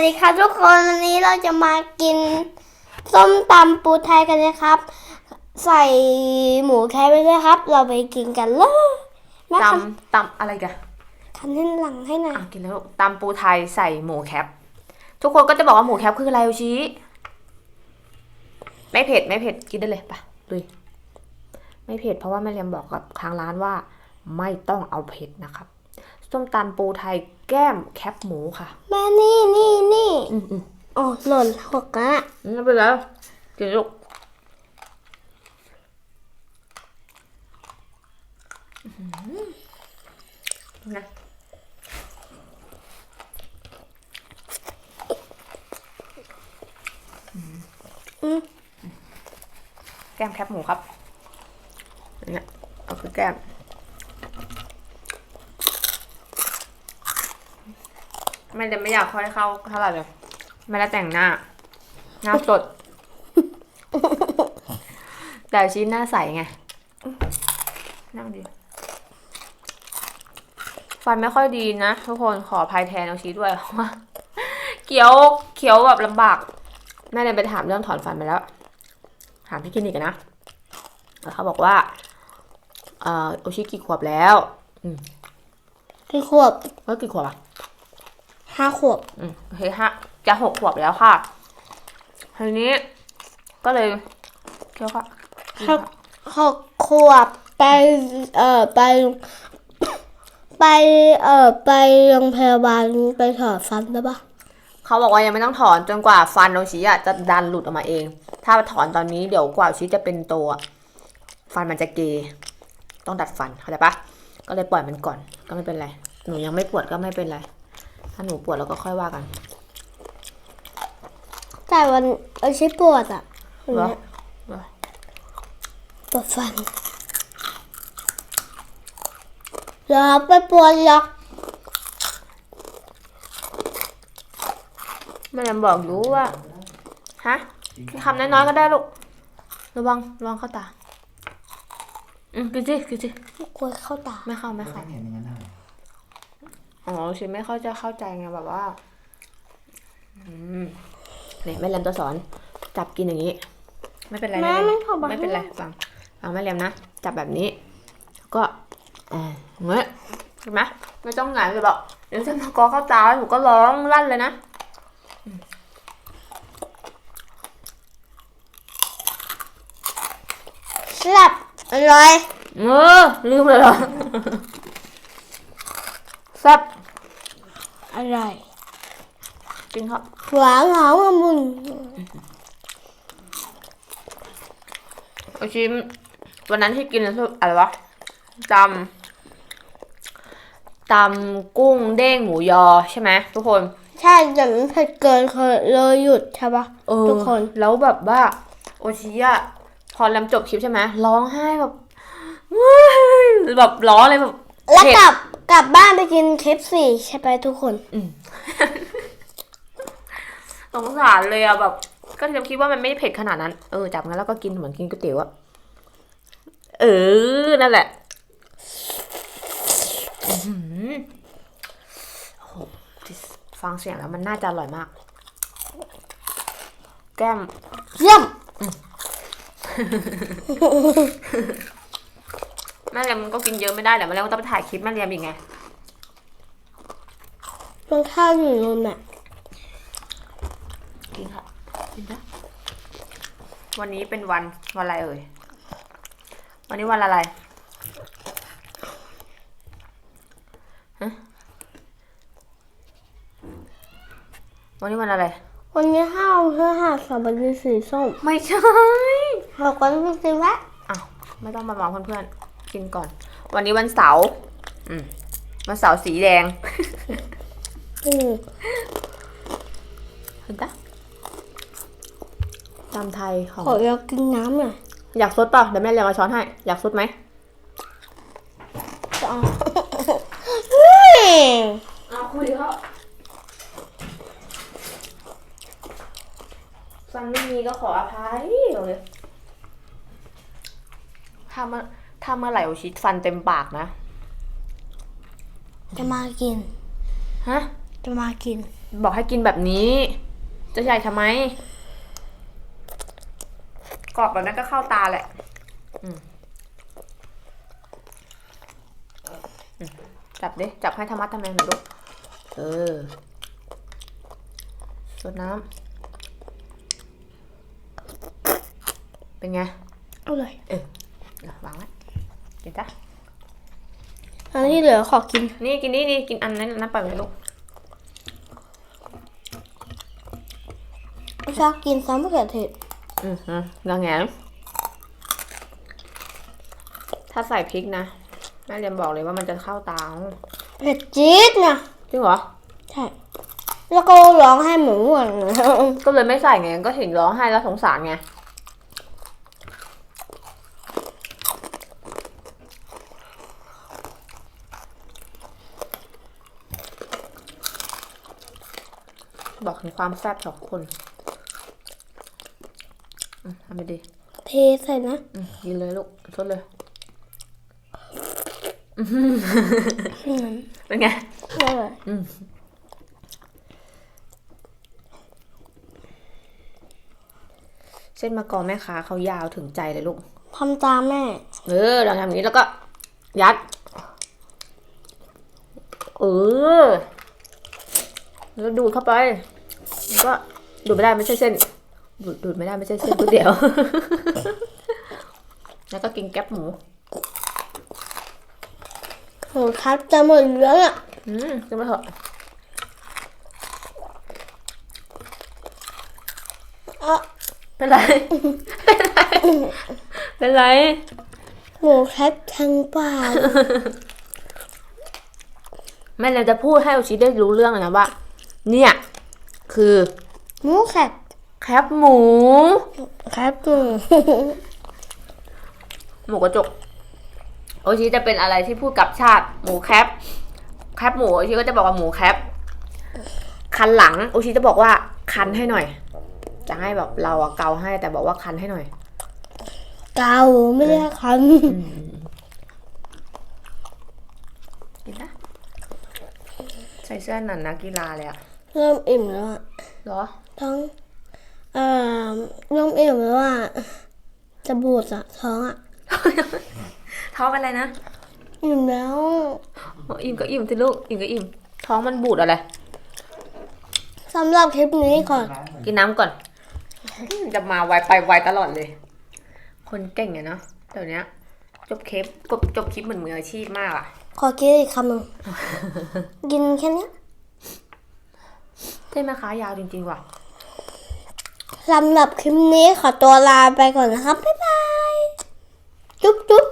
สดีครับทุกคนวันนี้เราจะมากินส้มตำปูไทยกันนะครับ ใส่หมูแคบไปด้วยครับ เราไปกินกันเลยแม่ตทำตำอะไรกันำทำให้หลังให้หน่อยอะกินแล้วตำปูไทยใส่หมูแคป ทุกคนก็จะบอกว่าหมูแคปคืออะไรโอชิไม่เผ็ดไม่เผ็ดกินได้เลยปะดุยไม่เผ็ดเพราะว่าแม่เลียมบอกกับทางร้านว่า ไม่ต้องเอาเผ็ดนะครับ ส้มตำปูไทยแก้มแคปหมูค่ะ แม่นี่นี่นี่อืมอืมโอ้หล่นหกอะไม่เป็นไรกินลูกอื้อหือนะแก้มแคบหมูครับเนี่ยเอาคือแก้ม ไม่ได้ไม่อยากค่อยเข้าเท่าไหร่เลยไม่ได้แต่งหน้า หน้าสด แต่ชิ้นหน้าใสไง นั่งดี ฟันไม่ค่อยดีนะ ทุกคนขออภัยแทนเอาชีด้วยเพราะว่าเคี้ยวเคี้ยวแบบลำบาก แม่เลยไปถามเรื่องถอนฟันไปแล้ว ถามที่คลินิกอะนะแล้วเขาบอกว่าเอ่อโอชิกี่ขวบแล้วกี่ขวบเฮ้ยกี่ขวบอะ ห้าขวบอืมโอเคฮะจะหกขวบแล้วค่ะ ทีนี้ก็เลยเคี้ยวค่ะหกหกขวบไปเอ่อไป ไปเอ่อไปโรงพยาบาลไปถอดฟันได้ปะเขาบอกว่ายังไม่ต้องถอนจนกว่าฟันโอชิอะจะดันหลุดออกมาเอง ถ้าถอนตอนนี้เดี๋ยวกว่าโอชิจะเป็นโตอะฟันมันจะเกยต้องดัดฟันเข้าใจปะก็เลยปล่อยมันก่อนก็ไม่เป็นไร หนูยังไม่ปวดก็ไม่เป็นไร ถ้าหนูปวดเราก็ค่อยว่ากันแต่วันเออใช้ปวดอะเหรอปวดฟันอย่าไปปวดหรอกแม่ยังบอกอยู่ว่าฮะคำน้อยๆก็ได้ลูกระวังระวังเข้าตาอืมกินสิกินสิ กลัวเข้าตา ไม่เข้าไม่ไม่เข้า เห็นอย่างนั้นเลย อ๋อชิไม่เข้าจะเข้าใจไงแบบว่าอืมเนี่ยแม่แรมจะสอน จับกินอย่างนี้ ไม่เป็นไรแม่ไม่ไม่เป็นขอไรบอกไม่เป็นไรฟังฟังแม่แรมนะจับแบบนี้แล้วก็อ่าอย่างเงี้ยเห็นไหมไม่ต้องหงายเลยบอกเดี๋ยวจะมากอเข้าตาแล้วหนูก็ร้องลั่นเลยนะสลับอร่อยเออลืมเลยเหรอ แซ่บ อร่อย จริงครับหวานหอมละมุนเอาชิมวันนั้นที่กินอะไรวะตำตำกุ้งเด้งหมูยอใช่ไหมทุกคน ใช่แต่มันเผ็ดเกินเคยเลยหยุดใช่ปะเออทุกคนแล้วแบบว่า โอชิอะพอแรมจบคลิปใช่ไหมร้องไห้แบบแบบร้องเลยแบบแล้วเผ็ดกลับกลับบ้านไปกินเคฟสี่ใช่ไหมทุกคน สงสารเลยอะแบบ ก็แรมคิดว่ามันไม่ได้เผ็ดขนาดนั้น เออจับงั้นแล้วก็กินเหมือนกินก๋วยเตี๋ยวอะเออ นั่นแหละอื้อหือโอ้โหฟังเสียงแล้วมันน่าจะอร่อยมาก แก้มเยี่ยมแม่เรียมก็กินเยอะไม่ได้แต่แม่เรียมก็ต้องไปถ่ายคลิปแม่เรียมอีกไงรองเท้าอยู่นู่นน่ะกินค่ะกินนะ วันนี้เป็นวันวันอะไรเอ่ย วันนี้วันอะไรฮะวันนี้วันอะไร วันนี้ห้าวเพื่อหาสบันดีสีส้มไม่ใช่เราก็ต้องซื้อวะอ้าวไม่ต้องมาบอกเพื่อนๆ กินก่อน วันนี้วันเสาร์อืมวันเสาร์สีแดงอืมเห็นปะ ตำไทยของขออยากกินน้ำหน่อยอยากซดเปล่าเดี๋ยวแม่เรียงเอาช้อนให้ อยากซดไหมจะเอาเฮ้ยเอาคุยเขาฟันไม่มีก็ขออภัยเลยถ้าเมื่อถ้าเมื่อไหร่โอชิฟันเต็มปากนะ จะมากิน ฮะ จะมากิน บอกให้กินแบบนี้ จะใหญ่ทำไมก รอบแบบนั้นก็เข้าตาแหละอืมอืมจับดิ จับให้ธรรมะทำแมงหน่อยลูก เออสดน้ำ เป็นไง เอาเลยเดี๋ยววางไว้กินจ้ะอันที่เหลือขอกิน นี่กินนี่นี่กินอันนั้นนั้นไปเลยลูกชอบกินซ้ำมะเขือเทศ อือฮะงาแงนถ้าใส่พริกนะแม่เรียนบอกเลยว่ามันจะเข้าตาเผ็ดจี๊ดนะจริงเหรอ ใช่ แล้วก็ร้องให้หมูอะก็เลยไม่ใส่ไง ก็ถึงร้องไห้แล้วสงสารไงบอกถึงความแซ่บของคนอืม ทำไปดิเทใส่นะอืมกินเลยลูกทดเลยอืมเป็นไง อร่อยเส้นมะกอแม่ค้าเขายาวถึงใจเลยลูก ทำตามแม่ เออเราทำอย่างนี้แล้วก็ ยัด เออ แล้วดูดเข้าไปแล้วก็ดูดไม่ได้ไม่ใช่เส้น ดูดดูดไม่ได้ไม่ใช่เส้นก๋วยเตี๋ยว แล้วก็กินแก๊บหมูโหครับจะหมดแล้วอะอืมกินมาเถอะอะเป็นไร เป็นไรเป็นไรหมูแคททั้งป่าแม่เลยจะพูดให้โอชิได้รู้เรื่องเลยนะว่า เนี่ย คือ หมูแคท แคบหมู ครับหมูหมูกระจก โอชิจะเป็นอะไรที่พูดกับชาติ หมูแคปแคปหมูโอชิก็จะบอกว่าหมูแคปคันหลังโอชิจะบอกว่าคันให้หน่อย จะให้แบบเราอะเกาให้แต่บอกว่าคันให้หน่อย เกาไม่ได้คันกินนะใส่เสื้อหนันนักกีฬาเลยอะเริ่มอิ่มแล้วอะเหรอ ท้อง เอ่อเริ่มอิ่มแล้วอะจะบูดอะท้องอะท้องเป็นอะไรนะ อิ่มแล้วอ๋ออิ่มก็อิ่มสิลูก อิ่มก็อิ่ม ท้องมันบูดอะไรสำหรับคลิปนี้ขอกินน้ำก่อน จะมาไวไปไวตลอดเลย คนเก่งอะเนาะเดี๋ยวนี้จบคลิปจบจบคลิปเหมือนมืออาชีพมากอะขอกินอีกคำหนึ่งกินแค่เนี้ยเส้นแม่ค้ายาวจริงๆว่ะ สำหรับคลิปนี้ขอตัวลาไปก่อนนะครับ บ๊ายบาย จุ๊บจุ๊บ